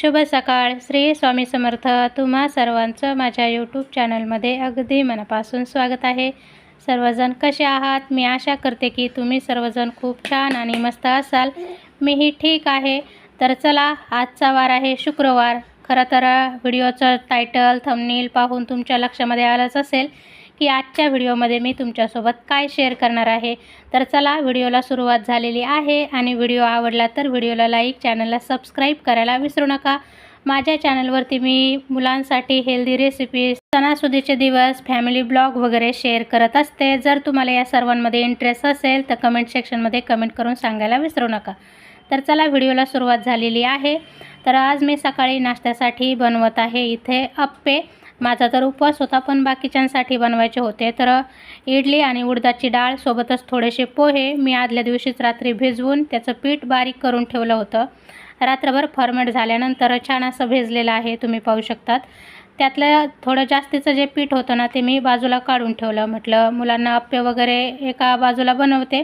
शुभ सकाळ. श्री स्वामी समर्थ तुम्हा सर्वांचं माझ्या यूट्यूब चॅनलमध्ये अगदी मनापासून स्वागत आहे. सर्वजण कसे आहात? मी आशा करते की तुम्ही सर्वजण खूप छान आणि मस्त असाल. मीही ठीक आहे. तर चला आजचा वार आहे शुक्रवार. खरं तर व्हिडिओचं टायटल थंबनेल पाहून तुमच्या लक्षामध्ये आलंच असेल की आजच्या व्हिडिओमध्ये मी तुमच्यासोबत काय शेअर करणार आहे. तर चला व्हिडिओला सुरुवात झालेली आहे आणि व्हिडिओ आवडला तर व्हिडिओला लाईक चॅनलला सबस्क्राईब करायला विसरू नका. माझ्या चॅनलवरती मी मुलांसाठी हेल्दी रेसिपी सणासुदीचे दिवस फॅमिली ब्लॉग वगैरे शेअर करत असते. जर तुम्हाला या सर्वांमध्ये इंटरेस्ट असेल तर कमेंट सेक्शनमध्ये कमेंट करून सांगायला विसरू नका. तर चला व्हिडिओला सुरुवात झालेली आहे. तर आज मी सकाळी नाश्त्यासाठी बनवत आहे इथे अप्पे. माझा तर उपवास होता पण बाकीच्यांसाठी बनवायचे होते. तर इडली आणि उडदाची डाळ सोबतच थोडेसे पोहे मी आदल्या दिवशीच रात्री भिजवून त्याचं पीठ बारीक करून ठेवलं होतं. रात्रभर फॉर्मेट झाल्यानंतर छान असं भिजलेलं आहे तुम्ही पाहू शकतात. त्यातलं थोडं जास्तीचं जे पीठ होतं ना ते मी बाजूला काढून ठेवलं. म्हटलं मुलांना अप्पे वगैरे एका बाजूला बनवते.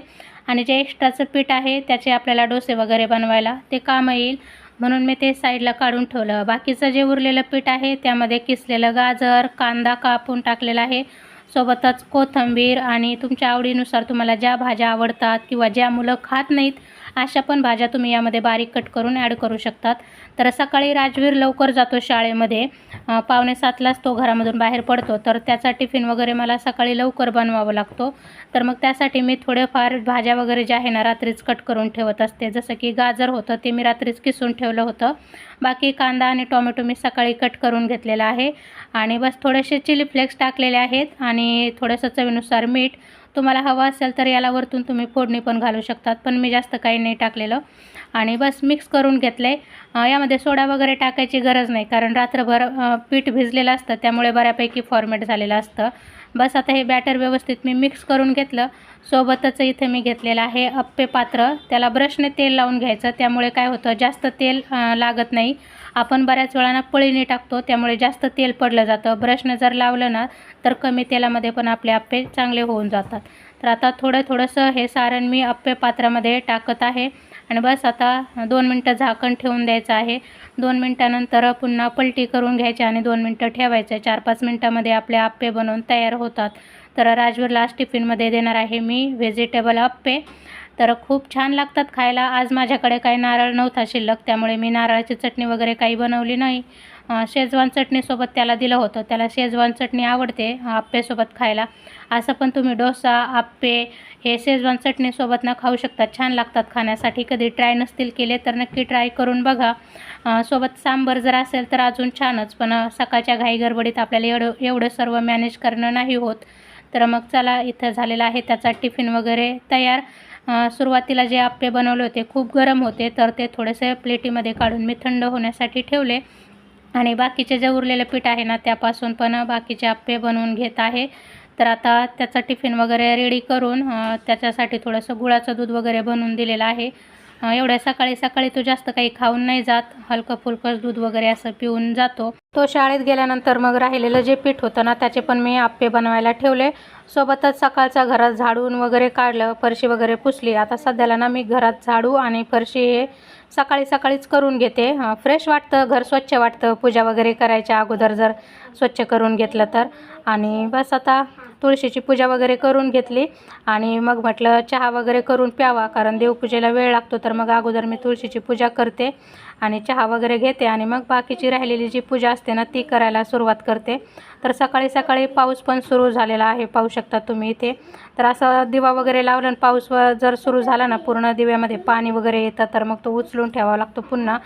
आणि जे एक्स्ट्राचं पीठ आहे त्याचे आपल्याला डोसे वगैरे बनवायला ते काम येईल. म्हणून मी ते साईडला काढून ठेवलं. बाकीचं जे उरलेलं पीठ आहे त्यामध्ये किसलेलं गाजर कांदा कापून टाकलेला आहे. सोबतच कोथिंबीर आणि तुमच्या आवडीनुसार तुम्हाला ज्या भाज्या आवडतात किंवा ज्या मुलं खात नाहीत अशा पण भाज्या तुम्ही यामध्ये बारीक कट करून ॲड करू शकतात. तर सकाळी राजवीर लवकर जातो शाळेमध्ये. पावणे सातलाच तो घरामधून बाहेर पडतो. तर त्याचा टिफिन वगैरे मला सकाळी लवकर बनवावं लागतो. तर मग त्यासाठी मी थोडेफार भाज्या वगैरे ज्या आहे ना रात्रीच कट करून ठेवत असते. जसं की गाजर होतं ते मी रात्रीच किसून ठेवलं होतं. बाकी कांदा आणि टोमॅटो मी सकाळी कट करून घेतलेला आहे. आणि बस थोडेसे चिली फ्लेक्स टाकलेले आहेत. आणि थोडंसं चवीनुसार मीठ तुम्हाला हवा असेल तर याला वरतून तुम्ही फोडणी पण घालू शकतात. पण मी जास्त काही नाही टाकलेलं. आणि बस मिक्स करून घेतलं आहे यामध्ये सोडा वगैरे टाकायची गरज नाही. कारण रात्रभर पीठ भिजलेलं असतं. त्यामुळे बऱ्यापैकी फॉर्मेट झालेलं असतं. बस आता हे बॅटर व्यवस्थित मी मिक्स करून घेतलं. सोबतच इथे मी घेतलेलं आहे अप्पे पात्र. त्याला ब्रशने तेल लावून घ्यायचं. त्यामुळे काय होतं? जास्त तेल लागत नाही. आपण बऱ्याच वेळाना पळीने टाकतो त्यामुळे जास्त तेल पडलं जातं. ब्रशनं जर लावलं ना तर कमी तेलामध्ये पण आपले आप्पे चांगले होऊन जातात. तर आता थोडं थोडंसं हे सारण मी अप्पे पात्रामध्ये टाकत आहे. आणि बस आता दोन मिनटं झाकण ठेवून द्यायचं आहे. दोन मिनटानंतर पुन्हा पलटी करून घ्यायची आणि दोन मिनटं ठेवायचं. चार पाच मिनटामध्ये आपले आप्पे बनवून तयार होतात. तर राजवीर लास्ट टिफिनमध्ये देणार आहे मी व्हेजिटेबल आप्पे तर खूप छान लागतात खायला. आज माझ्याकडे काही नारळ नव्हता शिल्लक त्यामुळे मी नारळाची चटणी वगैरे काही बनवली नाही. शेजवान चटणीसोबत त्याला दिलं होतं. त्याला शेजवान चटणी आवडते आप्पेसोबत खायला. असं पण तुम्ही डोसा आप्पे हे शेजवान चटणीसोबत ना खाऊ शकतात छान लागतात खाण्यासाठी. कधी ट्राय नसतील केले तर नक्की ट्राय करून बघा. सोबत सांबर जर असेल तर अजून छानच पण सकाळच्या घाई गडबडीत आपल्याला एवढं एवढं सर्व मॅनेज करणं नाही होत. तर मग चला इथं झालेला आहे त्याचा टिफिन वगैरे तयार. सुरुवातीला जे आप्पे बनवले होते खूप गरम होते तर ते थोडेसे प्लेटीमध्ये काढून मी थंड होण्यासाठी ठेवले. आणि बाकीचे जे उरलेलं पीठ आहे ना त्यापासून पण बाकीचे आप्पे बनवून घेत आहे. तर आता त्याचा टिफिन वगैरे रेडी करून त्याच्यासाठी थोडंसं गुळाचं दूध वगैरे बनवून दिलेलं आहे. एवढ्या सकाळी सकाळी तो जास्त काही खाऊन नाही जात हलकं फुलकं दूध वगैरे असं पिऊन जातो. तो शाळेत गेल्यानंतर मग राहिलेलं जे पीठ होतं ना त्याचे पण मी आप्पे बनवायला ठेवले. सोबतच सकाळचा घरात झाडून वगैरे काढलं फरशी वगैरे पुसली. आता सध्याला ना मी घरात झाडू आणि फरशी हे सकाळी सकाळीच करून घेते. फ्रेश वाटतं घर स्वच्छ वाटतं. पूजा वगैरे करायच्या अगोदर जर स्वच्छ करून घेतलं तर. आणि बस आता तुळशीची पूजा वगैरे करून घेतली आणि मग म्हटलं चहा वगैरे करून प्यावा कारण देवपूजेला वेळ लागतो तर मग अगोदर मी तुळशीची पूजा करते आणि चहा वगैरे घेते आणि मग बाकीची राहिलेली जी पूजा असते ना ती करायला सुरुवात करते. तर सकाळी सकाळी पाऊस पण सुरू झालेला आहे पाहू शकता तुम्ही इथे. तर असं दिवा वगैरे लावलं आणि पाऊस जर सुरू झाला ना पूर्ण दिव्यामध्ये पाणी वगैरे येतं तर मग तो उचलून ठेवावा लागतो पुन्हा.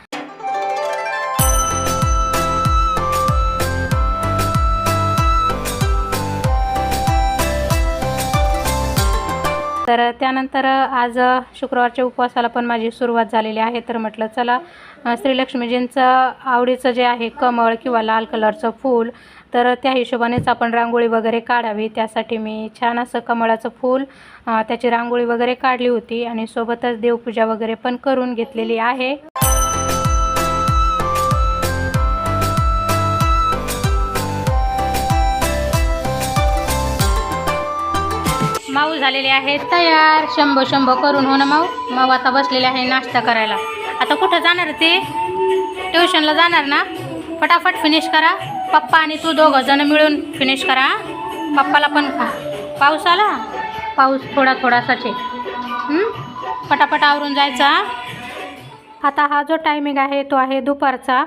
तर त्यानंतर आज शुक्रवारच्या उपवासाला पण माझी सुरुवात झालेली आहे. तर म्हटलं चला श्रीलक्ष्मीजींचं आवडीचं जे आहे कमळ किंवा लाल कलरचं फूल तर त्या हिशोबानेच आपण रांगोळी वगैरे काढावी. त्यासाठी मी छान असं कमळाचं फूल त्याची रांगोळी वगैरे काढली होती आणि सोबतच देवपूजा वगैरे पण करून घेतलेली आहे. माऊ झालेले आहेत तयार. शंभो शंभो करून हो ना माऊ? माऊ आता बसलेले आहे नाश्ता करायला. आता कुठं जाणार ते? ट्युशनला जाणार ना? फटाफट फिनिश करा. पप्पा आणि तू दोघं जण मिळून फिनिश करा. पप्पाला पण खा. पाऊस आला? पाऊस थोडा थोडासाच आहे. पटापट आवरून जायचा. आता हा जो टायमिंग आहे तो आहे दुपारचा.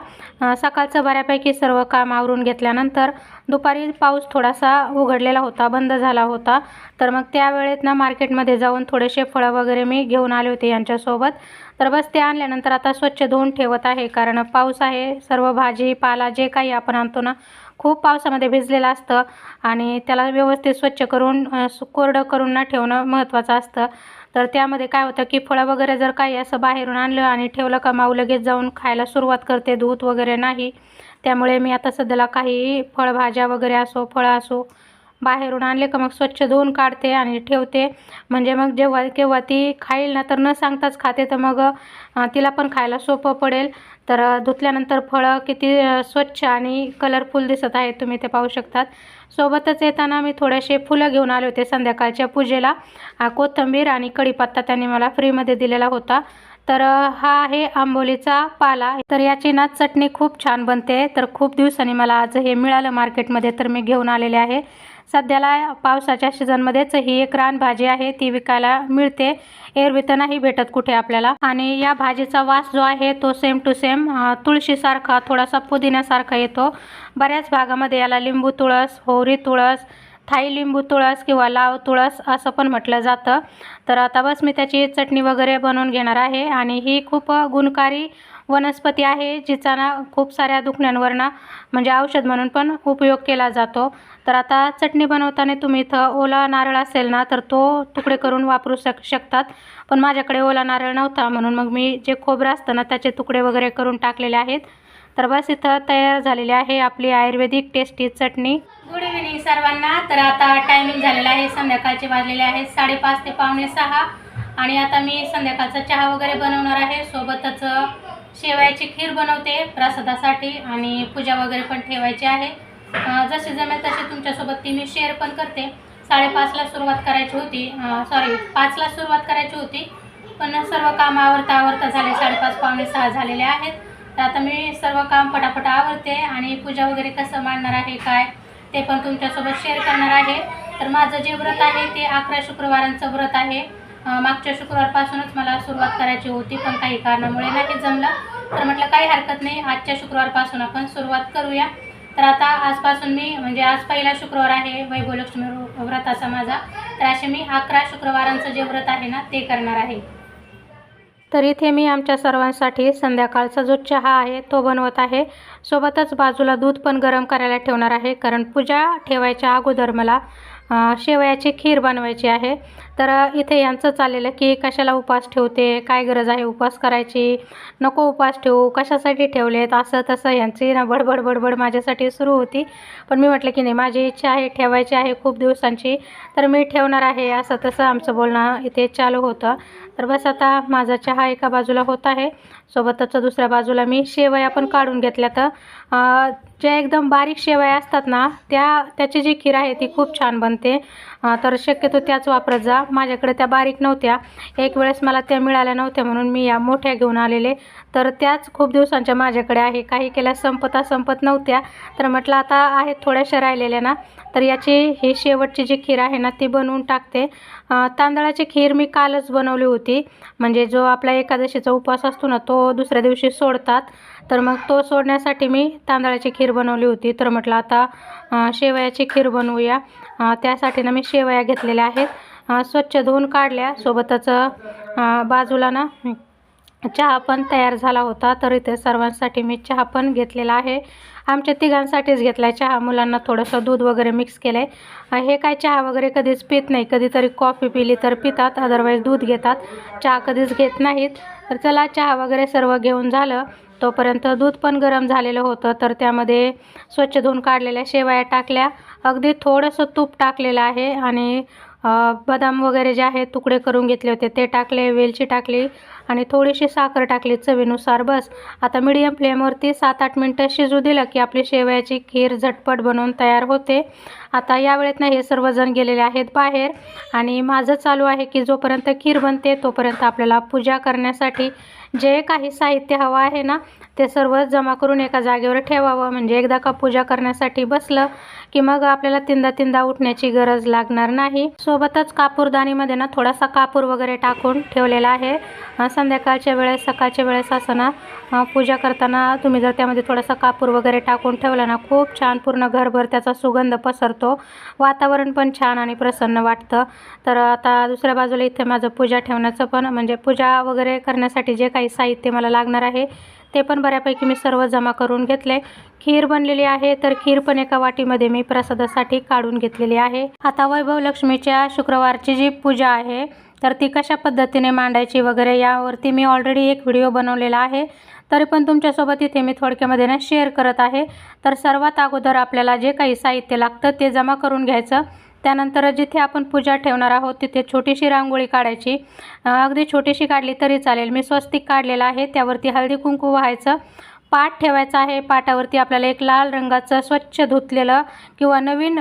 सकाळचं बऱ्यापैकी सर्व काम आवरून घेतल्यानंतर दुपारी पाऊस थोडासा उघडलेला होता बंद झाला होता. तर मग त्यावेळेत ना मार्केटमध्ये जाऊन थोडेसे फळं वगैरे मी घेऊन आले होते यांच्यासोबत. तर बस ते आणल्यानंतर आता स्वच्छ धुवून ठेवत आहे कारण पाऊस आहे. सर्व भाजी पाला जे काही आपण आणतो ना खूप पावसामध्ये भिजलेलं असतं आणि त्याला व्यवस्थित स्वच्छ करून कोरडं करून ना ठेवणं महत्त्वाचं असतं. तर त्यामध्ये काय होतं की फळं वगैरे जर काही असं बाहेरून आणलं आणि ठेवलं का माऊ लगेच जाऊन खायला सुरुवात करते दूध वगैरे नाही. त्यामुळे मी आता सध्याला काही फळभाज्या वगैरे असो फळं असो बाहेरून आणले का मग स्वच्छ धुवून काढते आणि ठेवते. म्हणजे मग जेव्हा केव्हा ती खाईल ना तर न सांगताच खाते. तर मग तिला पण खायला सोपं पडेल. तर धुतल्यानंतर फळं किती स्वच्छ आणि कलरफुल दिसत आहेत तुम्ही ते पाहू शकतात. सोबतच येताना मी थोडेसे फुलं घेऊन आले होते संध्याकाळच्या पूजेला. कोथंबीर कोथिंबीर आणि कढीपत्ता त्यांनी मला फ्रीमध्ये दिलेला होता. तर हा आहे आंबोलीचा पाला. तर याची ना चटणी खूप छान बनते. तर खूप दिवसांनी मला आज हे मिळालं मार्केटमध्ये तर मी घेऊन आलेले आहे. सध्याला पावसाच्या सीझनमध्येच ही एक रानभाजी आहे ती विकायला मिळते. एरवी तर नाही भेटत कुठे आपल्याला? आणि या भाजीचा वास जो आहे तो सेम टू सेम तुळशीसारखा थोडासा पुदिन्यासारखा येतो. बऱ्याच भागामध्ये याला लिंबू तुळस होरी तुळस थाई लिंबू तुळस किंवा लाव तुळस असं पण म्हटलं जातं. तर आता बस मी त्याची चटणी वगैरे बनवून घेणार आहे आणि ही खूप गुणकारी वनस्पती आहे जिचा ना खूप साऱ्या दुखण्यांवर ना म्हणजे औषध म्हणून पण उपयोग केला जातो. तर आता चटणी बनवताना तुम्ही इथं ओला नारळ असेल ना तर तो तुकडे करून वापरू शक शकतात. पण माझ्याकडे ओला नारळ नव्हता म्हणून मग मी जे खोबरं असतं ना त्याचे तुकडे वगैरे करून टाकलेले आहेत. तर बस इथं तयार झालेली आहे आपली आयुर्वेदिक टेस्टी चटणी. गुड इव्हिनिंग सर्वांना. तर आता टायमिंग झालेला आहे. संध्याकाळचे वाजलेले आहेत साडेपाच ते पावणे सहा. आणि आता मी संध्याकाळचा चहा वगैरे बनवणार आहे. सोबतच शेवयाची खीर बनवते प्रसादासाठी आणि पूजा वगैरे पण ठेवायची आहे. जशी जमेल तशी तुमच्यासोबत ती मी शेअर पण करते. साडेपाचला सुरुवात करायची होती. सॉरी पाचला सुरुवात करायची होती. पण सर्व काम आवरता आवरता झाले. साडेपाच पावणे सहा झालेले आहेत. तर आता मी सर्व काम पटापट आवरते आणि पूजा वगैरे कसं मांडणार आहे काय ते पण तुमच्यासोबत शेअर करणार आहे. तर माझं जे व्रत आहे ते अकरा शुक्रवारांचं व्रत आहे. मागच्या शुक्रवारपासूनच मला सुरुवात करायची होती पण काही कारणामुळे नाही जमलं. तर म्हटलं काही हरकत नाही आजच्या शुक्रवारपासून आपण सुरुवात करूया. तर आता आजपासून मी म्हणजे आज पहिला शुक्रवार आहे वैभवलक्ष्मी व्रताचा माझा. तर असे मी अकरा शुक्रवारांचं जे व्रत आहे ना ते करणार आहे. तर इथे मी आमच्या सर्वांसाठी संध्याकाळचा जो चहा आहे तो बनवत आहे. सोबतच बाजूला दूध पण गरम करायला ठेवणार आहे कारण पूजा ठेवायच्या अगोदर मला शेवयाची खीर बनवायची आहे. तर इथे यांचं चाललेलं की कशाला उपास ठेवते काय गरज आहे उपास करायची नको उपास ठेवू कशासाठी ठेवलेत असं तसं यांची ना बडबड बडबड माझ्यासाठी सुरू होती. पण मी म्हटलं की नाही माझी इच्छा आहे ठेवायची आहे खूप दिवसांची. तर मी ठेवणार आहे असं तसं आमचं बोलणं इथे चालू होतं. तर बस आता माझा चहा एका बाजूला होत आहे. सोबतच दुसऱ्या बाजूला मी शेवया पण काढून घेतल्या तर ज्या एकदम बारीक शेवया असतात ना त्या त्याची जी खीर आहे ती खूप छान बनते. तर शक्यतो त्याच वापरत जा. माझ्याकडे त्या बारीक नव्हत्या. एक वेळेस मला त्या मिळाल्या नव्हत्या म्हणून मी या मोठ्या घेऊन आलेले. तर त्याच खूप दिवसांच्या माझ्याकडे आहे. काही केल्या संपता संपत नव्हत्या. तर म्हटलं आता आहेत थोड्याशा राहिलेल्या ना. तर याची ही शेवटची जी खीर आहे ना ती बनवून टाकते. तांदळाची खीर मी कालच बनवली होती. म्हणजे जो आपला एकादशीचा उपवास असतो ना तो दुसऱ्या दिवशी सोडतात. तर मग तो सोडण्यासाठी मी तांदळाची खीर बनवली होती. तर म्हटलं आता शेवयाची खीर बनवूया. त्यासाठी ना मी शेवया घेतलेल्या आहेत. स्वच्छ धुवून काढल्या. सोबतच बाजूला ना चहा पण तयार झाला होता. तर इथे सर्वांसाठी मी चहा पण घेतलेला आहे. आमच्या तिघांसाठीच घेतला आहे चहा. मुलांना थोडंसं दूध वगैरे मिक्स केलं आहे हे काय चहा वगैरे कधीच पित नाही. कधीतरी कॉफी पिली तर पितात. अदरवाईज दूध घेतात. चहा कधीच घेत नाहीत. तर चला चहा वगैरे सर्व घेऊन झालं. तोपर्यंत दूध पण गरम झालेलं होतं. तर त्यामध्ये स्वच्छ धुवून काढलेल्या शेवया टाकल्या. अगदी थोडंसं तूप टाकलेलं आहे आणि बदाम वगैरे जे आहे तुकडे करून घेतले होते ते टाकले वेलची टाकली आणि थोडीशी साखर टाकली चवीनुसार. बस आता मीडियम फ्लेमवरती सात आठ मिनटं शिजू दिलं की आपली शेवयाची खीर झटपट बनवून तयार होते. आता या वेळेत ना हे सर्वजण गेलेले आहेत बाहेर आणि माझं चालू आहे की जोपर्यंत खीर बनते तोपर्यंत आपल्याला पूजा करण्यासाठी जे काही साहित्य हवं आहे ना ते सर्व जमा करून एका जागेवर ठेवावं. म्हणजे एकदा का पूजा करण्यासाठी बसलं की मग आपल्याला तीनदा तीनदा उठण्याची गरज लागणार नाही. सोबतच कापूरदाणीमध्ये ना थोडासा कापूर वगैरे टाकून ठेवलेला आहे. संध्याकाळच्या वेळेस सकाळच्या वेळेस असं ना पूजा करताना तुम्ही जर त्यामध्ये थोडासा कापूर वगैरे टाकून ठेवला ना खूप छान पूर्ण घरभर त्याचा सुगंध पसरतो. वातावरण पण छान आणि प्रसन्न वाटतं. तर आता दुसऱ्या बाजूला इथे माझं पूजा ठेवण्याचं पण म्हणजे पूजा वगैरे करण्यासाठी जे काही साहित्य मला लागणार आहे ते पण बऱ्यापैकी मी सर्व जमा करून घेतले. खीर बनलेली आहे तर खीर पण एका वाटीमध्ये मी प्रसादासाठी काढून घेतलेली आहे. आता वैभव लक्ष्मीच्या शुक्रवारची जी पूजा आहे तर ती कशा पद्धतीने मांडायची वगैरे यावरती मी ऑलरेडी एक व्हिडिओ बनवलेला आहे. तरी पण तुमच्यासोबत इथे मी थोडक्यामध्ये ना शेअर करत आहे. तर सर्वात अगोदर आपल्याला जे काही साहित्य लागतं ते जमा करून घ्यायचं. त्यानंतर जिथे आपण पूजा ठेवणार आहोत तिथे छोटीशी रांगोळी काढायची. अगदी छोटीशी काढली तरी चालेल. मी स्वस्तिक काढलेला आहे. त्यावरती हळदी कुंकू व्हायचं. पाट ठेवायचा आहे. पाटावरती आपल्याला एक लाल रंगाचं स्वच्छ धुतलेलं किंवा नवीन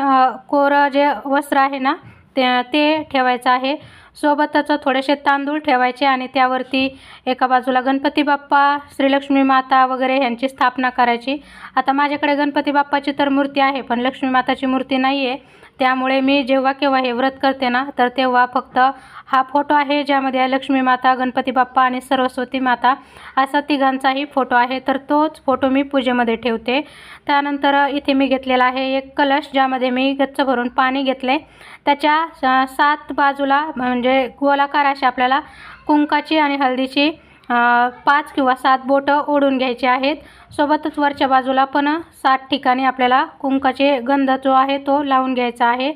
कोरं जे वस्त्र आहे ना ते ते ठेवायचं आहे. सोबतच थोडेसे तांदूळ ठेवायचे आणि त्यावरती एका बाजूला गणपती बाप्पा श्रीलक्ष्मी माता वगैरे ह्यांची स्थापना करायची. आता माझ्याकडे गणपती बाप्पाची तर मूर्ती आहे पण लक्ष्मी माताची मूर्ती नाही आहे त्यामुळे मी जेव्हा केव्हा हे व्रत करते ना तर तेव्हा फक्त हा फोटो आहे ज्यामध्ये लक्ष्मी माता गणपती बाप्पा आणि सरस्वती माता असा तिघांचाही फोटो आहे. तर तोच फोटो मी पूजेमध्ये ठेवते. त्यानंतर इथे मी घेतलेला आहे एक कलश ज्यामध्ये मी गच्च भरून पाणी घेतले. त्याच्या सात बाजूला म्हणजे गोलाकार अशी आपल्याला कुंकाची आणि हळदीची पाच किंवा सात बोटं ओढून घ्यायचे आहेत. सोबतच वरच्या बाजूला पण सात ठिकाणी आपल्याला कुंकाचे गंध जो आहे तो लावून घ्यायचा आहे.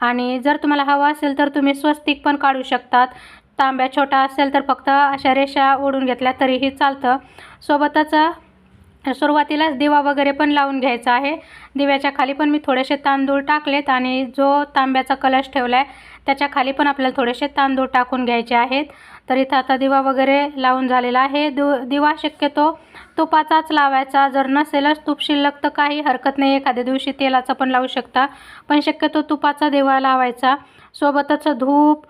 आणि जर तुम्हाला हवा असेल तर तुम्ही स्वस्तिक पण काढू शकतात. तांब्या छोटा असेल तर फक्त अशा रेषा ओढून घेतल्या तरीही चालतं. सोबतच सुरुवातीलाच दिवा वगैरे पण लावून घ्यायचा आहे. दिव्याच्या खाली पण मी थोडेसे तांदूळ टाकलेत आणि जो तांब्याचा कलश ठेवला आहे त्याच्याखाली पण आपल्याला थोडेसे तांदूळ टाकून घ्यायचे आहेत. तर इथं आता दिवा वगैरे लावून झालेला आहे. दु दिवा शक्यतो तुपाचाच लावायचा. जर नसेलच तूप शिल्लक तर काही हरकत नाही. एखाद्या दिवशी तेलाचा पण लावू शकता. पण शक्यतो तुपाचा दिवा लावायचा. सोबतच धूप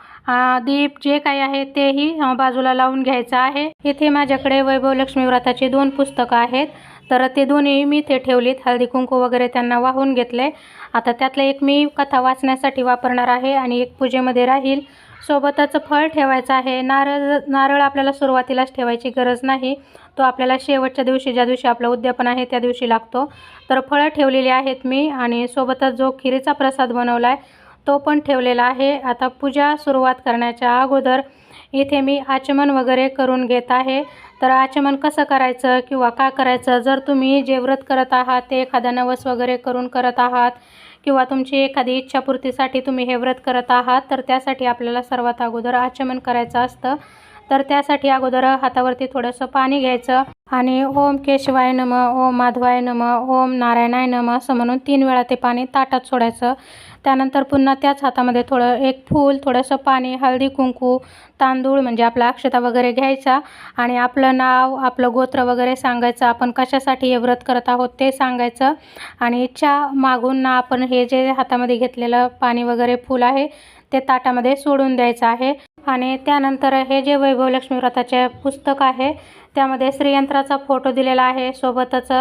दीप जे काही आहे तेही बाजूला लावून घ्यायचं आहे. इथे माझ्याकडे वैभव लक्ष्मी व्रताची दोन पुस्तकं आहेत. तर ते दोन्ही मी ते ठेवलीत. हळदी कुंकू वगैरे त्यांना वाहून घेतले. आता त्यातलं एक मी कथा वाचण्यासाठी वापरणार आहे आणि एक पूजेमध्ये राहील. सोबतच फळ ठेवायचं आहे. नारळ नारळ आपल्याला सुरुवातीलाच ठेवायची गरज नाही. तो आपल्याला शेवटच्या दिवशी ज्या दिवशी आपलं उद्यापन आहे त्या दिवशी लागतो. तर फळं ठेवलेली आहेत मी आणि सोबतच जो खिरीचा प्रसाद बनवला आहे तो पण ठेवलेला आहे. आता पूजा सुरुवात करण्याच्या अगोदर इथे मी आचमन वगैरे करून घेत आहे. तर आचमन कसं करायचं किंवा का करायचं? जर तुम्ही जे व्रत करत आहात ते एखादा नवस वगैरे करून करत आहात किंवा तुमची एखादी इच्छापूर्तीसाठी तुम्ही हे व्रत करत आहात तर त्यासाठी आपल्याला सर्वात अगोदर आचमन करायचं असतं. तर त्यासाठी अगोदर हातावरती थोडंसं पाणी घ्यायचं आणि ओम केशवाय नम ओम माधवाय नम ओम नारायणाय नम असं म्हणून तीन वेळा ते पाणी ताटात सोडायचं. त्यानंतर पुन्हा त्याच हातामध्ये थोडं एक फूल थोडंसं पाणी हळदी कुंकू तांदूळ म्हणजे आपला अक्षता वगैरे घ्यायचा आणि आपलं नाव आपलं गोत्र वगैरे सांगायचं. आपण कशासाठी हे व्रत करत आहोत ते सांगायचं. आणि इच्छा मागून ना आपण हे जे हातामध्ये घेतलेलं पाणी वगैरे फूल आहे ते ताटामध्ये सोडून द्यायचं आहे. आणि त्यानंतर हे जे वैभव लक्ष्मी व्रताचे पुस्तक आहे त्यामध्ये श्रीयंत्राचा फोटो दिलेला आहे. सोबतच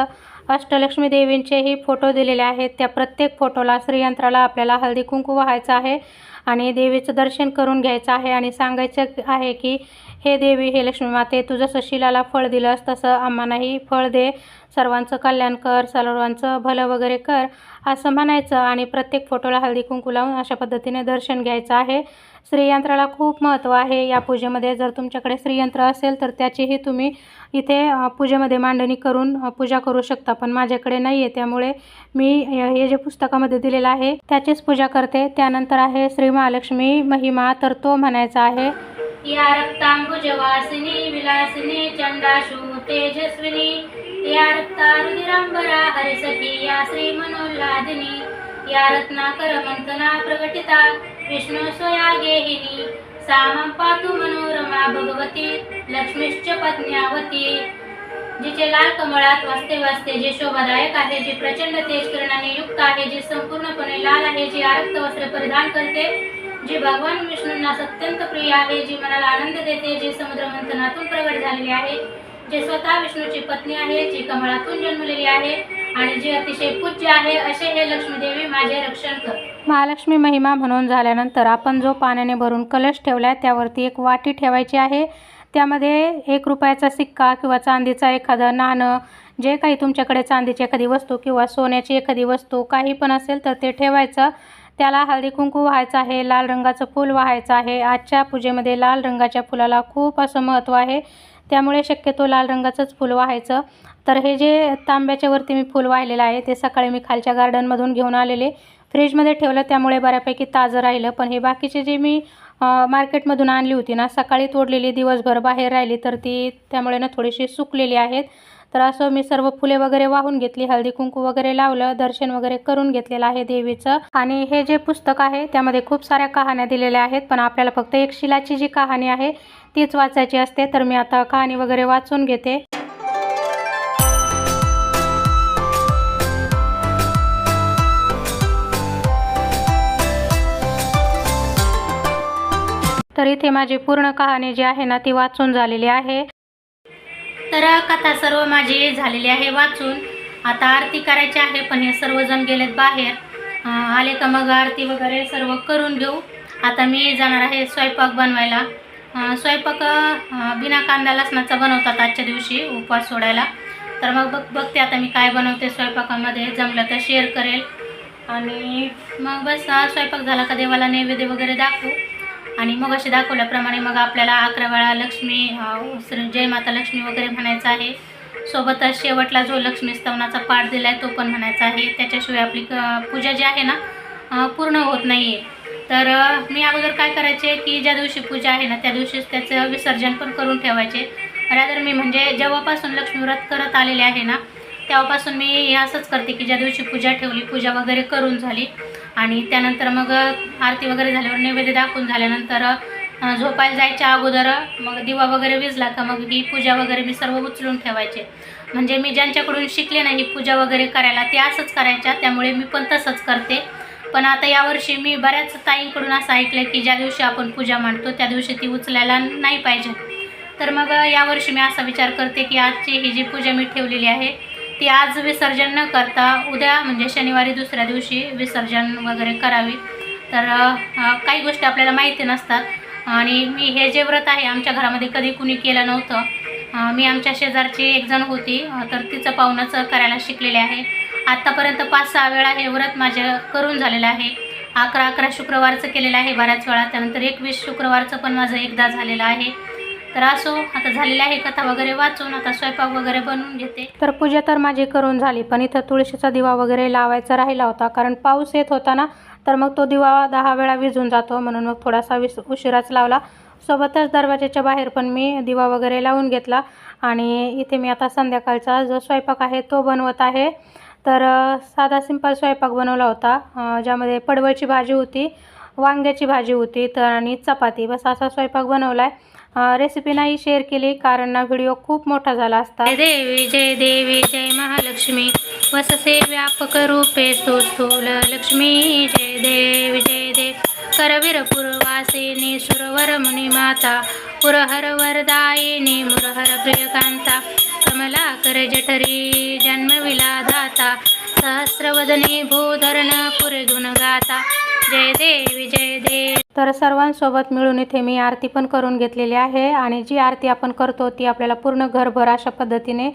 अष्टलक्ष्मी देवींचेही फोटो दिलेले आहेत. त्या प्रत्येक फोटोला श्रीयंत्राला आपल्याला हळदी कुंकू व्हायचं आहे आणि देवीचं दर्शन करून घ्यायचं आहे आणि सांगायचं आहे की हे देवी हे लक्ष्मी माते तू जसं शिलाला फळ दिलंस तसं आम्हालाही फळ दे. सर्वांचं कल्याण कर सर्वांचं भलं वगैरे कर असं म्हणायचं आणि प्रत्येक फोटोला हळदी कुंकू लावून अशा पद्धतीने दर्शन घ्यायचं आहे. श्रीयंत्राला खूप महत्त्व आहे. या पूजेमध्ये जर तुमच्याकडे श्रीयंत्र असेल तर त्याचीही तुम्ही इथे पूजेमध्ये मांडणी करून पूजा करू शकता पण माझ्याकडे नाही आहे त्यामुळे मी हे जे पुस्तकामध्ये दिलेलं आहे त्याचीच पूजा करते. त्यानंतर आहे श्री महालक्ष्मी महिमा तर तो म्हणायचा आहे. या रक्तांबुजवासिनी विलासिनी चंडाशू तेजस्विनी या रक्तारुदिरांबरा हरिसखी या श्री मनोल्लादिनी या रत्नाकर मंथना प्रकटिता विष्णू स्वया गेहिनी सामं पातु मनोरमा भगवती लक्ष्मीश्च पत्न्यावती जिचे लाल कमळात वाजते वाजते जे शोभादायक आहे जे प्रचंड तेज किरणाने युक्त आहे जे संपूर्णपणे लाल आहे जे आरक्त वस्त्र परिधान करते जी भगवान विष्णूंना अत्यंत प्रिय आहे जी मनाला आनंद देते जे समुद्र मंथनातून प्रगट झालेले आहे जे स्वतः विष्णूची पत्नी आहे जी कमळातून जन्मलेली आहे आणि जी अतिशय पूज्य आहे असे हे लक्ष्मी देवी माझे रक्षण कर. महालक्ष्मी महिमा म्हणून झाल्यानंतर आपण जो पाण्याने भरून कलश ठेवला आहे त्यावरती एक वाटी ठेवायची आहे. त्यामध्ये एक रुपयाचा सिक्का किंवा चांदीचा एखादं नाणं जे काही तुमच्याकडे चांदीची एखादी वस्तू किंवा सोन्याची एखादी वस्तू काही पण असेल तर ते ठेवायचं. त्याला हळदी कुंकू व्हायचं आहे लाल रंगाचं फूल व्हायचं आहे. आजच्या पूजेमध्ये लाल रंगाच्या फुलाला खूप असं महत्त्व आहे. त्यामुळे शक्यतो लाल रंगाचंच फुल व्हायचं. तर हे जे तांब्याच्या वरती मी फुल वाहिलेलं आहे ते सकाळी मी खालच्या गार्डनमधून घेऊन आलेले. फ्रीजमध्ये ठेवलं त्यामुळे बऱ्यापैकी ताजं राहिलं. पण हे बाकीचे जे मी मार्केटमधून आणली होती ना सकाळी तोडलेली दिवसभर बाहेर राहिली तर ती त्यामुळे ना थोडीशी सुकलेली आहेत. तर असं मी सर्व फुले वगैरे वाहून घेतली हळदी कुंकू वगैरे लावलं दर्शन वगैरे करून घेतलेलं आहे देवीचं. आणि हे जे पुस्तक आहे त्यामध्ये खूप साऱ्या कहाण्या दिलेल्या आहेत पण आपल्याला फक्त एक शिलाची जी कहाणी आहे तीच वाचायची असते तर मी आता कहाणी वगैरे वाचून घेते. तर इथे माझी पूर्ण कहाणी जी आहे ना ती वाचून झालेली आहे. तर कथा सर्व माझी झालेली आहे वाचून आता आरती करायची आहे पण हे सर्वजण गेलेत बाहेर. आले का मग आरती वगैरे सर्व करून घेऊ. आता मी जाणार आहे स्वयंपाक बनवायला. स्वयंपाक बिना कांदा लसणाचा बनवतात आजच्या दिवशी उपवास सोडायला. तर मग बघ बघते आता मी काय बनवते स्वयंपाकामध्ये. जमलं तर शेअर करेल. आणि मग बस स्वयंपाक झाला का देवाला नैवेद्य वगैरे दाखवू. आणि मग असे दाखवल्याप्रमाणे मग आपल्याला अकरा वेळा लक्ष्मी श्री जय माता लक्ष्मी वगैरे म्हणायचं आहे. सोबतच शेवटला जो लक्ष्मी स्तवनाचा पाठ दिला आहे तो पण म्हणायचा आहे. त्याच्याशिवाय आपली पूजा जी आहे ना पूर्ण होत नाही आहे तर मी अगोदर काय करायचे की ज्या दिवशी पूजा आहे ना त्या दिवशीच त्याचं विसर्जन पण करून ठेवायचे. रादर मी म्हणजे जेव्हापासून लक्ष्मी व्रत करत आलेले आहे ना तेव्हापासून मी हे असंच करते की ज्या दिवशी पूजा ठेवली पूजा वगैरे करून झाली. आणि त्यानंतर मग आरती वगैरे झाल्यावर नैवेद्य दाखवून झाल्यानंतर झोपायला जायच्या अगोदर मग दिवा वगैरे विजला का मग ही पूजा वगैरे मी सर्व उचलून ठेवायचे. म्हणजे मी ज्यांच्याकडून शिकले नाही पूजा वगैरे करायला ते असंच करायच्या त्यामुळे मी पण तसंच करते. पण आता यावर्षी मी बऱ्याच ताईंकडून असं ऐकलं की ज्या दिवशी आपण पूजा मांडतो त्या दिवशी ती उचलायला नाही पाहिजे. तर मग यावर्षी मी असा विचार करते की आजची ही जी पूजा मी ठेवलेली आहे ती आज विसर्जन न करता उद्या म्हणजे शनिवारी दुसऱ्या दिवशी विसर्जन वगैरे करावी. तर काही गोष्टी आपल्याला माहिती नसतात. आणि मी हे जे व्रत आहे आमच्या घरामध्ये कधी कुणी केलं नव्हतं. मी आमच्या शेजारची एक जण होती. तर तिचं पाहुणंच करायला शिकलेले आहे. आत्तापर्यंत पाच सहा वेळा हे व्रत माझं करून झालेलं आहे. अकरा अकरा शुक्रवारचं केलेलं आहे बऱ्याच वेळा. त्यानंतर एकवीस शुक्रवारचं पण माझं एकदा झालेलं आहे. तर असो आता झालेली आहे कथा वगैरे वाचून आता स्वयंपाक वगैरे बनवून घेते. तर पूजा तर माझी करून झाली पण इथं तुळशीचा दिवा वगैरे लावायचा राहिला होता कारण पाऊस येत होता ना तर मग तो दिवा दहा वेळा विझून जातो म्हणून मग थोडासा विस उशिराच लावला. सोबतच दरवाजाच्या बाहेर पण मी दिवा वगैरे लावून घेतला आणि इथे मी आता संध्याकाळचा जो स्वयंपाक आहे तो बनवत आहे. तर साधा सिंपल स्वयंपाक बनवला होता ज्यामध्ये पडवळची भाजी होती वांग्याची भाजी होती तर आणि चपाती बस असा स्वयंपाक बनवला आहे रेसिपी नाही शेअर केली कारण ना व्हिडिओ खूप मोठा झाला असता. देवी जय देवी जय महालक्ष्मी. वससे व्यापक रूपे स्थूल लक्ष्मी. जय देवी जय देव. करवीर पूर्वासिनी सुरवर मुनिमाता पुरहर वरदायिनी मुरहर प्रियकांता. कमलाकर जठरी जन्मविला दाता सहस्रवदनी भूधरण पुरे गुणगाता जय देवी जय देव. तर सर्वांसोबत मिळून इथे मी आरती पण करून घेतलेली आहे आणि जी आरती आपण करतो ती आपल्याला पूर्ण घरभर अशा पद्धतीने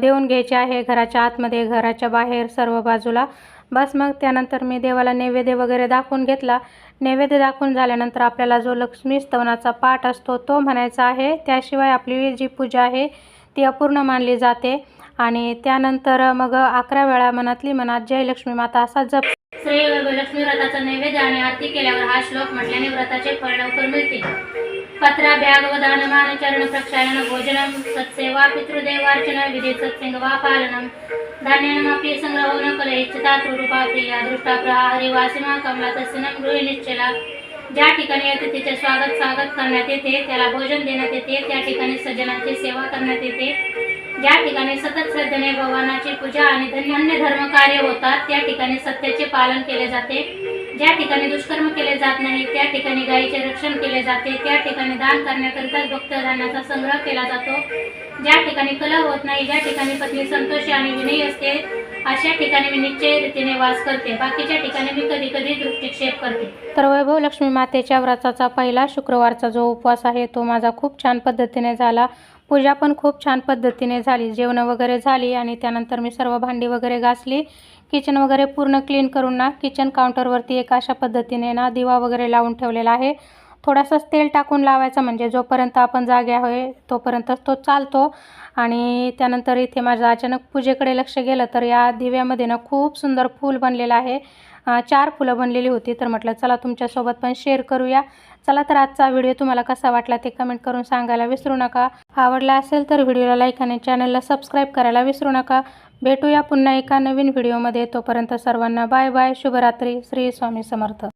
देऊन घ्यायची आहे. घराच्या आतमध्ये घराच्या बाहेर सर्व बाजूला. बस मग त्यानंतर मी देवाला नैवेद्य वगैरे दाखवून घेतला. नैवेद्य दाखवून झाल्यानंतर आपल्याला जो लक्ष्मी स्तवनाचा पाठ असतो तो म्हणायचा आहे. त्याशिवाय आपली जी पूजा आहे ती अपूर्ण मानली जाते. आणि त्यानंतर मग अकरा वेळा मनातली मनात जय लक्ष्मी माता असा जप श्री लक्ष्मी व्रताचा नैवेद्य आणि आरती केल्यावर हा श्लोक म्हटल्याने व्रताचे फळ लवकर मिळते पत्रा ब्याग व दानमान चरण प्रक्षालन भोजनम सत्सेवा पितृदेवार्चन विधी सत्संग वा पालनम धान्यनमपि संग्रहो न कले इच्छिता प्रिया दृष्टा प्रहारी वासिमा कमला तस्सिनम गृहिनिश्चला ज्या ठिकाणी अतिथीचे स्वागत स्वागत करण्यात येते त्याला भोजन देण्यात येते त्या ठिकाणी सज्जनांची सेवा करण्यात येते. ज्या ठिकाणी सतत श्रद्धेने भगवानाची पूजा आणि अन्य धर्म कार्य होतात त्या ठिकाणी सत्याचे पालन केले जाते. ज्या ठिकाणी दुष्कर्म केले जात नाही त्या ठिकाणी गायीचे रक्षण केले जाते. त्या ठिकाणी दान करण्याकरिताच भक्तदानाचा संग्रह केला जातो. ज्या ठिकाणी कलह होत नाही ज्या ठिकाणी पत्नी संतोषी आणि विनयी असते अशा ठिकाणी मी निश्चय रीतीने वास करते. बाकीच्या ठिकाणी मी कधी कधी दृष्टिक्षेप करते. तर वैभव लक्ष्मी मातेच्या व्रताचा पहिला शुक्रवारचा जो उपवास आहे तो माझा खूप छान पद्धतीने झाला. पूजा पण खूप छान पद्धतीने झाली. जेवणं वगैरे झाली आणि त्यानंतर मी सर्व भांडी वगैरे घासली. किचन वगैरे पूर्ण क्लीन करून ना किचन काउंटरवरती एक अशा पद्धतीने ना दिवा वगैरे लावून ठेवलेला आहे. थोडासाच तेल टाकून लावायचा म्हणजे जोपर्यंत आपण जागे आहे तोपर्यंतच तो चालतो. आणि त्यानंतर इथे माझं अचानक पूजेकडे लक्ष गेलं तर या दिव्यामध्ये ना खूप सुंदर फूल बनलेलं आहे. चार फुलं बनलेली होती तर म्हटलं चला तुमच्यासोबत पण शेअर करूया. चला तर आजचा व्हिडिओ तुम्हाला कसा वाटला ते कमेंट करून सांगायला विसरू नका. आवडला असेल तर व्हिडिओला लाईक आणि चॅनलला सबस्क्राईब करायला विसरू नका. भेटूया पुन्हा एका नवीन व्हिडिओमध्ये. तोपर्यंत सर्वांना बाय बाय शुभरात्री. श्री स्वामी समर्थ.